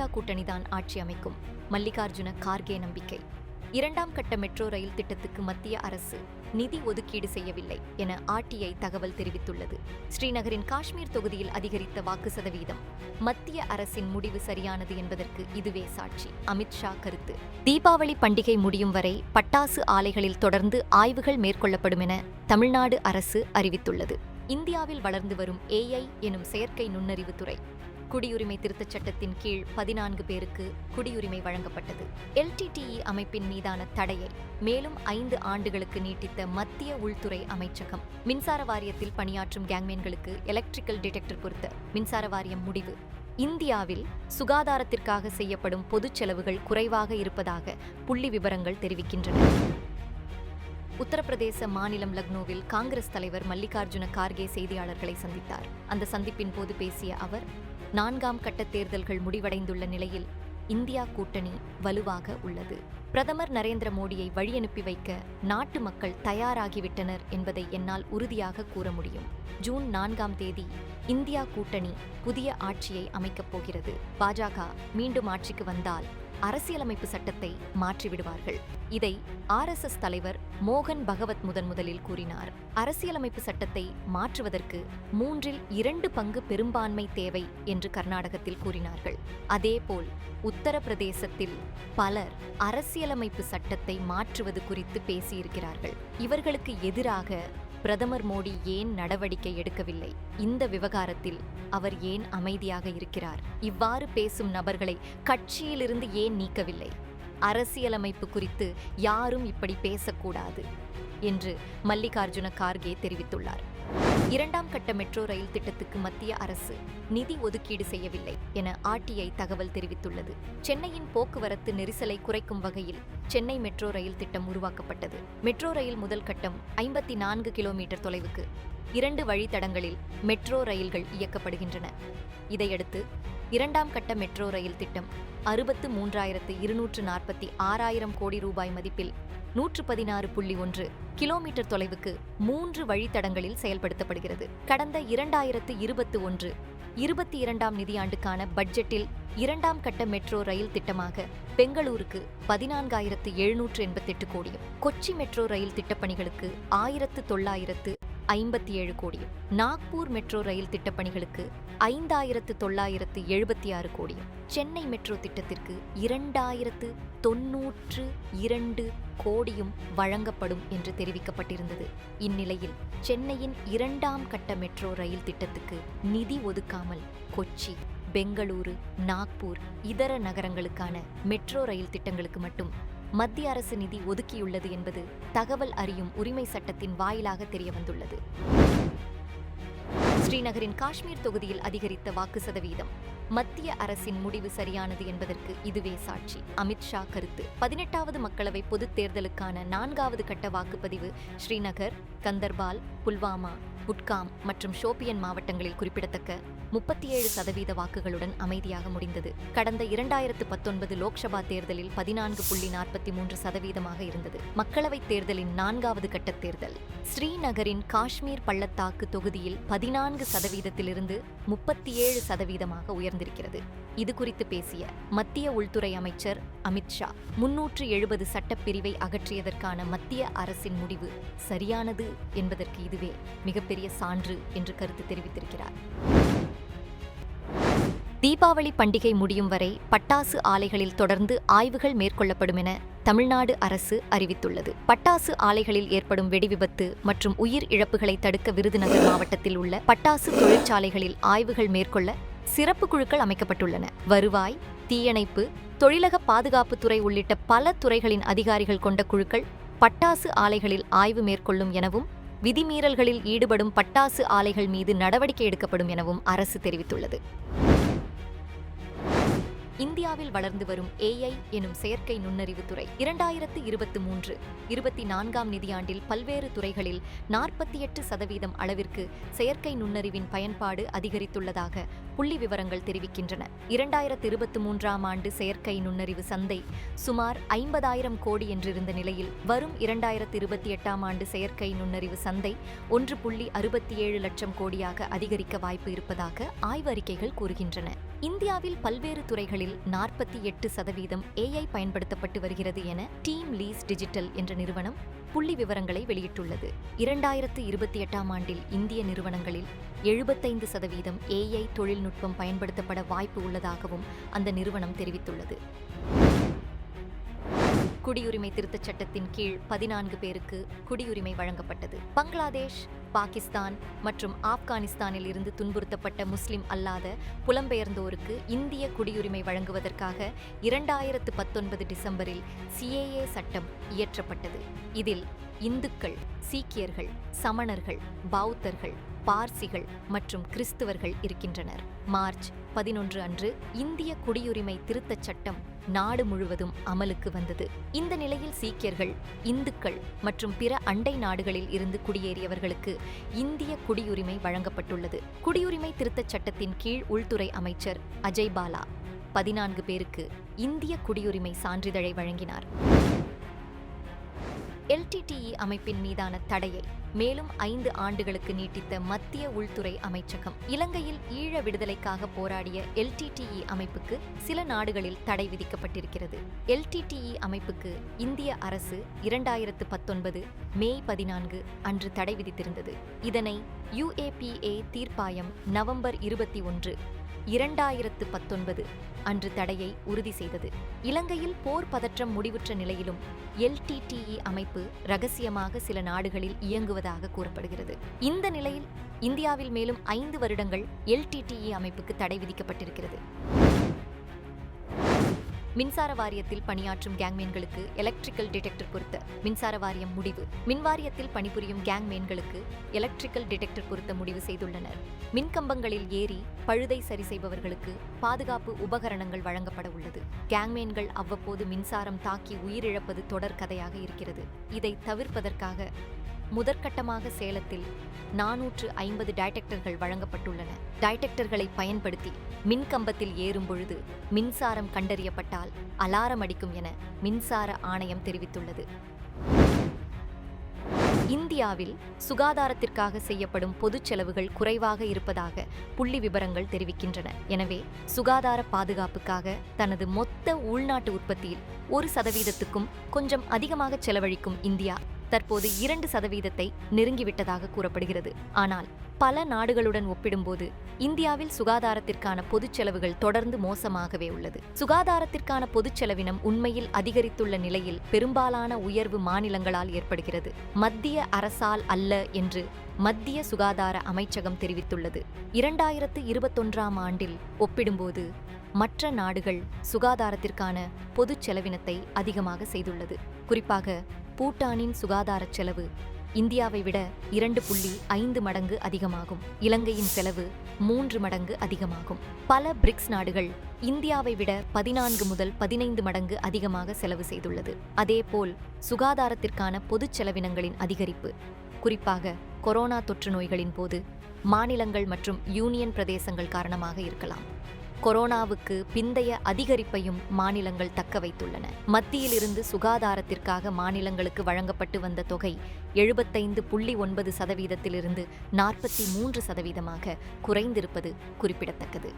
India கூட்டணிதான் ஆட்சி அமைக்கும். மல்லிகார்ஜுன கார்கே நம்பிக்கை. இரண்டாம் கட்ட மெட்ரோ ரயில் திட்டத்துக்கு மத்திய அரசு நிதி ஒதுக்கீடு செய்யவில்லை என ஆர்டிஐ தகவல் தெரிவித்துள்ளது. ஸ்ரீநகரின் காஷ்மீர் தொகுதியில் அதிகரித்த வாக்கு சதவீதம் மத்திய அரசின் முடிவு சரியானது என்பதற்கு இதுவே சாட்சி. அமித்ஷா கருத்து. தீபாவளி பண்டிகை முடியும் வரை பட்டாசு ஆலைகளில் தொடர்ந்து ஆய்வுகள் மேற்கொள்ளப்படும் என தமிழ்நாடு அரசு அறிவித்துள்ளது. இந்தியாவில் வளர்ந்து வரும் ஏஐ எனும் செயற்கை நுண்ணறிவு துறை குடியுரிமை திருத்தச் சட்டத்தின் கீழ் பதினான்கு பேருக்கு குடியுரிமை வழங்கப்பட்டது. எல்டிடிஇ அமைப்பின் மீதான தடையை மேலும் ஐந்து ஆண்டுகளுக்கு நீட்டித்த மத்திய உள்துறை அமைச்சகம் மின்சார வாரியத்தில் பணியாற்றும் கேங்மேன்களுக்கு எலக்ட்ரிக்கல் டிடெக்டர் பொருத்த மின்சார வாரியம் முடிவு. இந்தியாவில் சுகாதாரத்திற்காக செய்யப்படும் பொதுச் செலவுகள் குறைவாக இருப்பதாக புள்ளி விவரங்கள் தெரிவிக்கின்றன. உத்தரப்பிரதேச மாநிலம் லக்னோவில் காங்கிரஸ் தலைவர் மல்லிகார்ஜுன கார்கே செய்தியாளர்களை சந்தித்தார். அந்த சந்திப்பின் போது பேசிய அவர் நான்காம் கட்ட தேர்தல்கள் முடிவடைந்துள்ள நிலையில் இந்தியா கூட்டணி வலுவாக உள்ளது. பிரதமர் நரேந்திர மோடியை வழியனுப்பி வைக்க நாட்டு மக்கள் தயாராகிவிட்டனர் என்பதை என்னால் உறுதியாக கூற முடியும். ஜூன் நான்காம் தேதி இந்தியா கூட்டணி புதிய ஆட்சியை அமைக்கப் போகிறது. பாஜக மீண்டும் ஆட்சிக்கு வந்தால் அரசியலமைப்பு சட்டத்தை மாற்றிவிடுவார்கள். இதை ஆர்எஸ்எஸ் தலைவர் மோகன் பகவத் முதன் முதலில் கூறினார். அரசியலமைப்பு சட்டத்தை மாற்றுவதற்கு மூன்றில் இரண்டு பங்கு பெரும்பான்மை தேவை என்று கர்நாடகத்தில் கூறினார்கள். அதேபோல் உத்தரப்பிரதேசத்தில் பலர் அரசியலமைப்பு சட்டத்தை மாற்றுவது குறித்து பேசியிருக்கிறார்கள். இவர்களுக்கு எதிராக பிரதமர் மோடி ஏன் நடவடிக்கை எடுக்கவில்லை? இந்த விவகாரத்தில் அவர் ஏன் அமைதியாக இருக்கிறார்? இவ்வாறு பேசும் நபர்களை கட்சியிலிருந்து ஏன் நீக்கவில்லை? அரசியலமைப்பு குறித்து யாரும் இப்படி பேசக்கூடாது? என்று மல்லிகார்ஜுன கார்கே தெரிவித்துள்ளார். இரண்டாம் கட்ட மெட்ரோ ரயில் திட்டத்துக்கு மத்திய அரசு நிதி ஒதுக்கீடு செய்யவில்லை என ஆர்டிஐ தகவல் தெரிவித்துள்ளது. சென்னையின் போக்குவரத்து நெரிசலை குறைக்கும் வகையில் சென்னை மெட்ரோ ரயில் திட்டம் உருவாக்கப்பட்டது. மெட்ரோ ரயில் முதல் கட்டம் ஐம்பத்தி நான்கு கிலோமீட்டர் தொலைவுக்கு இரண்டு வழித்தடங்களில் மெட்ரோ ரயில்கள் இயக்கப்படுகின்றன. இதையடுத்து இரண்டாம் கட்ட மெட்ரோ ரயில் திட்டம் அறுபத்து மூன்றாயிரத்து இருநூற்று நாற்பத்தி ஆறாயிரம் கோடி ரூபாய் மதிப்பில் நூற்று பதினாறு புள்ளி ஒன்று கிலோமீட்டர் தொலைவுக்கு மூன்று வழித்தடங்களில் செயல்படுத்தப்படுகிறது. கடந்த இரண்டாயிரத்து இருபத்து ஒன்று இருபத்தி இரண்டாம் நிதியாண்டுக்கான பட்ஜெட்டில் இரண்டாம் கட்ட மெட்ரோ ரயில் திட்டமாக பெங்களூருக்கு பதினான்காயிரத்து எழுநூற்று எண்பத்தெட்டு கோடியும் கொச்சி மெட்ரோ ரயில் திட்டப்பணிகளுக்கு ஆயிரத்து தொள்ளாயிரத்து ஐம்பத்தி ஏழு கோடியும். நாக்பூர் மெட்ரோ ரயில் திட்டப்பணிகளுக்கு ஐந்தாயிரத்து தொள்ளாயிரத்து எழுபத்தி ஆறு கோடியும். சென்னை மெட்ரோ திட்டத்திற்கு இரண்டாயிரத்து தொன்னூற்று இரண்டு கோடியும் வழங்கப்படும் என்று தெரிவிக்கப்பட்டிருந்தது. இந்நிலையில் சென்னையின் இரண்டாம் கட்ட மெட்ரோ ரயில் திட்டத்துக்கு நிதி ஒதுக்காமல் கொச்சி பெங்களூரு நாக்பூர் இதர நகரங்களுக்கான மெட்ரோ ரயில் திட்டங்களுக்கு மட்டும் மத்திய அரசு நிதி ஒதுக்கியுள்ளது என்பது தகவல் அறியும் உரிமை சட்டத்தின் வாயிலாக தெரியவந்துள்ளது. ஸ்ரீநகரின் காஷ்மீர் தொகுதியில் அதிகரித்த வாக்கு சதவீதம் மத்திய அரசின் முடிவு சரியானது என்பதற்கு இதுவே சாட்சி. அமித்ஷா கருத்து. பதினெட்டாவது மக்களவை பொதுத் தேர்தலுக்கான நான்காவது கட்ட வாக்குப்பதிவு ஸ்ரீநகர் கந்தர்பால் புல்வாமா புட்காம் மற்றும் ஷோபியன் மாவட்டங்களில் குறிப்பிடத்தக்க முப்பத்தி ஏழு சதவீத வாக்குகளுடன் அமைதியாக முடிந்தது. கடந்த இரண்டாயிரத்து பத்தொன்பது லோக்சபா தேர்தலில் பதினான்கு புள்ளி நாற்பத்தி மூன்று சதவீதமாக இருந்தது. மக்களவைத் தேர்தலின் நான்காவது கட்ட தேர்தல். ஸ்ரீநகரின் காஷ்மீர் பள்ளத்தாக்கு தொகுதியில் பதினான்கு சதவீதத்திலிருந்து முப்பத்தி ஏழு சதவீதமாக உயர்ந்திருக்கிறது இது குறித்து பேசிய மத்திய உள்துறை அமைச்சர் அமித்ஷா முன்னூற்று எழுபது சட்டப்பிரிவை அகற்றியதற்கான மத்திய அரசின் முடிவு சரியானது என்பதற்கு இதுவே மிகப்பெரிய சான்று என்று கருத்து தெரிவித்திருக்கிறார். தீபாவளி பண்டிகை முடியும் வரை பட்டாசு ஆலைகளில் தொடர்ந்து ஆய்வுகள் மேற்கொள்ளப்படும் என தமிழ்நாடு அரசு அறிவித்துள்ளது. பட்டாசு ஆலைகளில் ஏற்படும் வெடிவிபத்து மற்றும் உயிர் இழப்புகளை தடுக்க விருதுநகர் மாவட்டத்தில் உள்ள பட்டாசு தொழிற்சாலைகளில் ஆய்வுகள் மேற்கொள்ள சிறப்பு குழுக்கள் அமைக்கப்பட்டுள்ளன. வருவாய் தீயணைப்பு தொழிலக பாதுகாப்புத்துறை உள்ளிட்ட பல துறைகளின் அதிகாரிகள் கொண்ட குழுக்கள் பட்டாசு ஆலைகளில் ஆய்வு மேற்கொள்ளும் எனவும் விதிமீறல்களில் ஈடுபடும் பட்டாசு ஆலைகள் மீது நடவடிக்கை எடுக்கப்படும் எனவும் அரசு தெரிவித்துள்ளது. இந்தியாவில் வளர்ந்து வரும் ஏஐ எனும் செயற்கை நுண்ணறிவு துறை இரண்டாயிரத்து இருபத்தி மூன்று இருபத்தி நான்காம் நிதியாண்டில் பல்வேறு துறைகளில் நாற்பத்தி எட்டு சதவீதம் அளவிற்கு செயற்கை நுண்ணறிவின் பயன்பாடு அதிகரித்துள்ளதாக புள்ளி விவரங்கள் தெரிவிக்கின்றன. இரண்டாயிரத்து இருபத்தி மூன்றாம் ஆண்டு செயற்கை நுண்ணறிவு சந்தை சுமார் ஐம்பதாயிரம் கோடி என்றிருந்த நிலையில் வரும் இரண்டாயிரத்து இருபத்தி எட்டாம் ஆண்டு செயற்கை நுண்ணறிவு சந்தை ஒன்று புள்ளி அறுபத்தி ஏழு லட்சம் கோடியாக அதிகரிக்க வாய்ப்பு இருப்பதாக ஆய்வறிக்கைகள் கூறுகின்றன. இந்தியாவில் பல்வேறு துறைகளில் நிறுவனங்களில் நாற்பத்தி எட்டு சதவீதம் ஏஐ பயன்படுத்தப்பட்டு வருகிறது என டீம் லீஸ் டிஜிட்டல் என்ற நிறுவனம் புள்ளி விவரங்களை வெளியிட்டுள்ளது. இரண்டாயிரத்து இருபத்தி எட்டாம் ஆண்டில் இந்திய நிறுவனங்களில் எழுபத்தைந்து சதவீதம் ஏஐ தொழில்நுட்பம் பயன்படுத்தப்பட வாய்ப்பு உள்ளதாகவும் அந்த நிறுவனம் தெரிவித்துள்ளது. குடியுரிமை திருத்தச் சட்டத்தின் கீழ் பதினான்கு பேருக்கு குடியுரிமை வழங்கப்பட்டது. பங்களாதேஷ் பாகிஸ்தான் மற்றும் ஆப்கானிஸ்தானில் இருந்து துன்புறுத்தப்பட்ட முஸ்லிம் அல்லாத புலம்பெயர்ந்தோருக்கு இந்திய குடியுரிமை வழங்குவதற்காக இரண்டாயிரத்து பத்தொன்பது டிசம்பரில் சிஏஏ சட்டம் இயற்றப்பட்டது. இதில் இந்துக்கள் சீக்கியர்கள் சமணர்கள் பௌத்தர்கள் பார்சிகள் மற்றும் கிறிஸ்துவர்கள் இருக்கின்றனர். மார்ச் பதினொன்று அன்று இந்திய குடியுரிமை திருத்தச் சட்டம் நாடு முழுவதும் அமலுக்கு வந்தது. இந்த நிலையில் சீக்கியர்கள் இந்துக்கள் மற்றும் பிற அண்டை நாடுகளில் இருந்து குடியேறியவர்களுக்கு இந்திய குடியுரிமை வழங்கப்பட்டுள்ளது. குடியுரிமை திருத்தச் சட்டத்தின் கீழ் உள்துறை அமைச்சர் அஜய் பாலா பதினான்கு பேருக்கு இந்திய குடியுரிமை சான்றிதழை வழங்கினார். எல்டிடிஇ அமைப்பின் மீதான தடையை மேலும் ஐந்து ஆண்டுகளுக்கு நீட்டித்த மத்திய உள்துறை அமைச்சகம் இலங்கையில் ஈழ விடுதலைக்காக போராடிய எல்டிடிஇ அமைப்புக்கு சில நாடுகளில் தடை விதிக்கப்பட்டிருக்கிறது. எல்டிடிஇ அமைப்புக்கு இந்திய அரசு இரண்டாயிரத்து பத்தொன்பது மே பதினான்கு அன்று தடை விதித்திருந்தது. இதனை யுஏபிஏ தீர்ப்பாயம் நவம்பர் இருபத்தி ஒன்று இரண்டாயிரத்து பத்தொன்பது அன்று தடையை உறுதி செய்தது. இலங்கையில் போர் பதற்றம் முடிவுற்ற நிலையிலும் எல்டிடிஇ அமைப்பு ரகசியமாக சில நாடுகளில் இயங்குவதாக கூறப்படுகிறது. இந்த நிலையில் இந்தியாவில் மேலும் ஐந்து வருடங்கள் எல்டிடிஇ அமைப்புக்கு தடை விதிக்கப்பட்டிருக்கிறது. மின்சார வாரியத்தில் பணியாற்றும் கேங்மேன்களுக்கு எலக்ட்ரிக்கல் டிடெக்டர் பொருத்த மின்சார வாரியம் முடிவு. மின்வாரியத்தில் பணிபுரியும் கேங்மேன்களுக்கு எலக்ட்ரிக்கல் டிடெக்டர் பொருத்த முடிவு செய்துள்ளனர். மின்கம்பங்களில் ஏறி பழுதை சரி செய்பவர்களுக்கு பாதுகாப்பு உபகரணங்கள் வழங்கப்பட உள்ளது. கேங்மேன்கள் அவ்வப்போது மின்சாரம் தாக்கி உயிரிழப்பது தொடர் கதையாக இருக்கிறது. இதை தவிர்ப்பதற்காக முதற்கட்டமாக சேலத்தில் நானூற்று ஐம்பது டைடெக்டர்கள் வழங்கப்பட்டுள்ளன. டைடெக்டர்களை பயன்படுத்தி மின்கம்பத்தில் ஏறும் பொழுது மின்சாரம் கண்டறியப்பட்டால் அலாரம் அடிக்கும் என மின்சார ஆணையம் தெரிவித்துள்ளது. இந்தியாவில் சுகாதாரத்திற்காக செய்யப்படும் பொதுச் செலவுகள் குறைவாக இருப்பதாக புள்ளி விவரங்கள் தெரிவிக்கின்றன. எனவே சுகாதார பாதுகாப்புக்காக தனது மொத்த உள்நாட்டு உற்பத்தியில் ஒரு சதவீதத்துக்கும் கொஞ்சம் அதிகமாக செலவழிக்கும் இந்தியா தற்போது இரண்டு சதவீதத்தை நெருங்கிவிட்டதாக கூறப்படுகிறது. ஆனால் பல நாடுகளுடன் ஒப்பிடும்போது இந்தியாவில் சுகாதாரத்திற்கான பொதுச் செலவுகள் தொடர்ந்து மோசமாகவே உள்ளது. சுகாதாரத்திற்கான பொதுச் செலவினம் உண்மையில் அதிகரித்துள்ள நிலையில் பெரும்பாலான உயர்வு மாநிலங்களால் ஏற்படுகிறது. மத்திய அரசால் அல்ல என்று மத்திய சுகாதார அமைச்சகம் தெரிவித்துள்ளது. இரண்டாயிரத்து இருபத்தொன்றாம் ஆண்டில் ஒப்பிடும்போது மற்ற நாடுகள் சுகாதாரத்திற்கான பொதுச் செலவினத்தை அதிகமாக செய்துள்ளது. குறிப்பாக பூட்டானின் சுகாதார செலவு இந்தியாவை விட இரண்டு புள்ளி ஐந்து மடங்கு அதிகமாகும். இலங்கையின் செலவு மூன்று மடங்கு அதிகமாகும். பல பிரிக்ஸ் நாடுகள் இந்தியாவை விட பதினான்கு முதல் பதினைந்து மடங்கு அதிகமாக செலவு செய்துள்ளது. அதேபோல் சுகாதாரத்திற்கான பொதுச் செலவினங்களின் அதிகரிப்பு குறிப்பாக கொரோனா தொற்று நோய்களின் போது மாநிலங்கள் மற்றும் யூனியன் பிரதேசங்கள் காரணமாக இருக்கலாம். கொரோனாவுக்கு பிந்தைய அதிகரிப்பையும் மாநிலங்கள் தக்க வைத்துள்ளன. மத்தியிலிருந்து சுகாதாரத்திற்காக மாநிலங்களுக்கு வழங்கப்பட்டு வந்த தொகை எழுபத்தைந்து புள்ளி ஒன்பது சதவீதத்திலிருந்து நாற்பத்தி மூன்று சதவீதமாக குறைந்திருப்பது குறிப்பிடத்தக்கது.